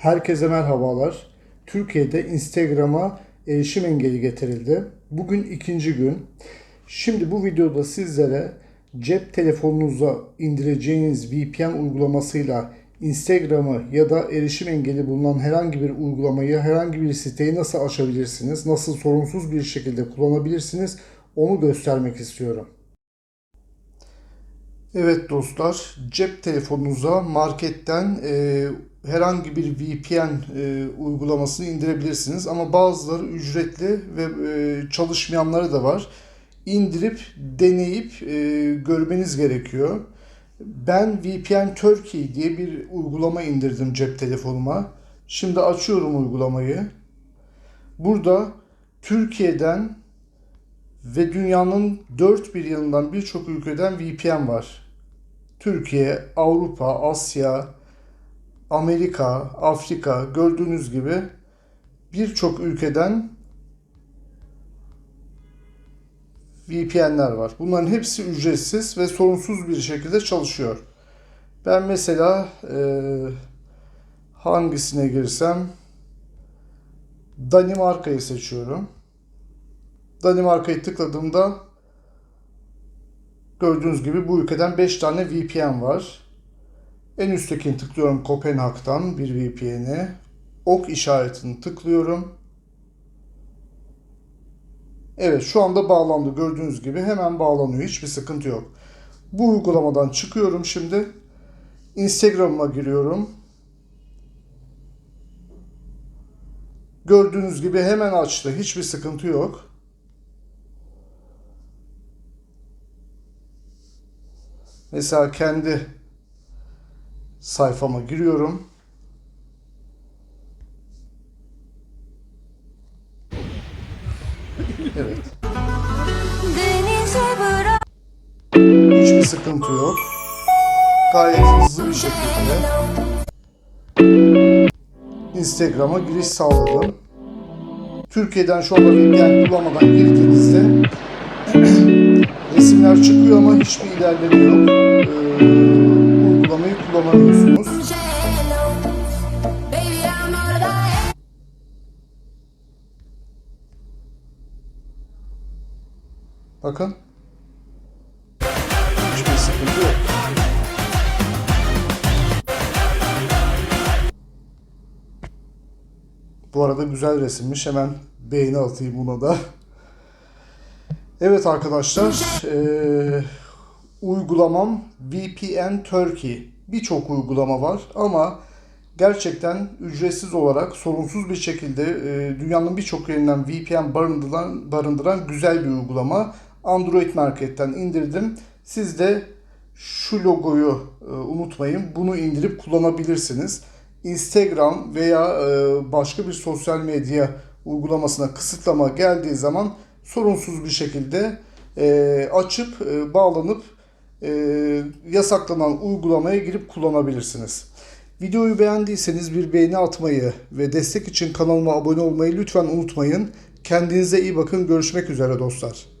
Herkese merhabalar. Türkiye'de Instagram'a erişim engeli getirildi. Bugün ikinci gün. Şimdi bu videoda sizlere cep telefonunuza indireceğiniz VPN uygulamasıyla Instagram'ı ya da erişim engeli bulunan herhangi bir uygulamayı, herhangi bir siteyi nasıl açabilirsiniz, nasıl sorunsuz bir şekilde kullanabilirsiniz onu göstermek istiyorum. Evet dostlar, cep telefonunuza marketten e, herhangi bir VPN e, uygulamasını indirebilirsiniz. Ama bazıları ücretli ve e, çalışmayanları da var. İndirip, deneyip e, görmeniz gerekiyor. Ben VPN Turkey diye bir uygulama indirdim cep telefonuma. Şimdi açıyorum uygulamayı. Burada Türkiye'den ve dünyanın dört bir yanından birçok ülkeden VPN var. Türkiye, Avrupa, Asya, Amerika, Afrika gördüğünüz gibi birçok ülkeden VPN'ler var. Bunların hepsi ücretsiz ve sorunsuz bir şekilde çalışıyor. Ben mesela e, hangisine girsem Danimarka'yı seçiyorum. Danimarka'yı tıkladığımda gördüğünüz gibi bu ülkeden 5 tane VPN var. En üsttekini tıklıyorum Kopenhag'dan bir VPN'i. Ok işaretini tıklıyorum. Evet şu anda bağlandı gördüğünüz gibi hemen bağlanıyor hiçbir sıkıntı yok. Bu uygulamadan çıkıyorum şimdi. Instagram'ıma giriyorum. Gördüğünüz gibi hemen açtı hiçbir sıkıntı yok. Mesela kendi sayfama giriyorum. Evet. Hiçbir sıkıntı yok. Gayet hızlı bir şekilde Instagram'a giriş sağladım. Türkiye'den şu anda VPN kullanmadan girdiğinizde resimler çıkıyor ama hiçbir ilerleme yok. Ee, uygulamayı kullanamıyorsunuz. Bakın. Hiçbir sıkıntı yok. Bu arada güzel resimmiş. Hemen beğeni atayım buna da. Evet arkadaşlar. eee, uygulamam VPN Turkey. Birçok uygulama var ama gerçekten ücretsiz olarak sorunsuz bir şekilde e, dünyanın birçok yerinden VPN barındıran, barındıran güzel bir uygulama. Android marketten indirdim. Siz de şu logoyu e, unutmayın. Bunu indirip kullanabilirsiniz. Instagram veya e, başka bir sosyal medya uygulamasına kısıtlama geldiği zaman sorunsuz bir şekilde e, açıp e, bağlanıp e, yasaklanan uygulamaya girip kullanabilirsiniz. Videoyu beğendiyseniz bir beğeni atmayı ve destek için kanalıma abone olmayı lütfen unutmayın. Kendinize iyi bakın. Görüşmek üzere dostlar.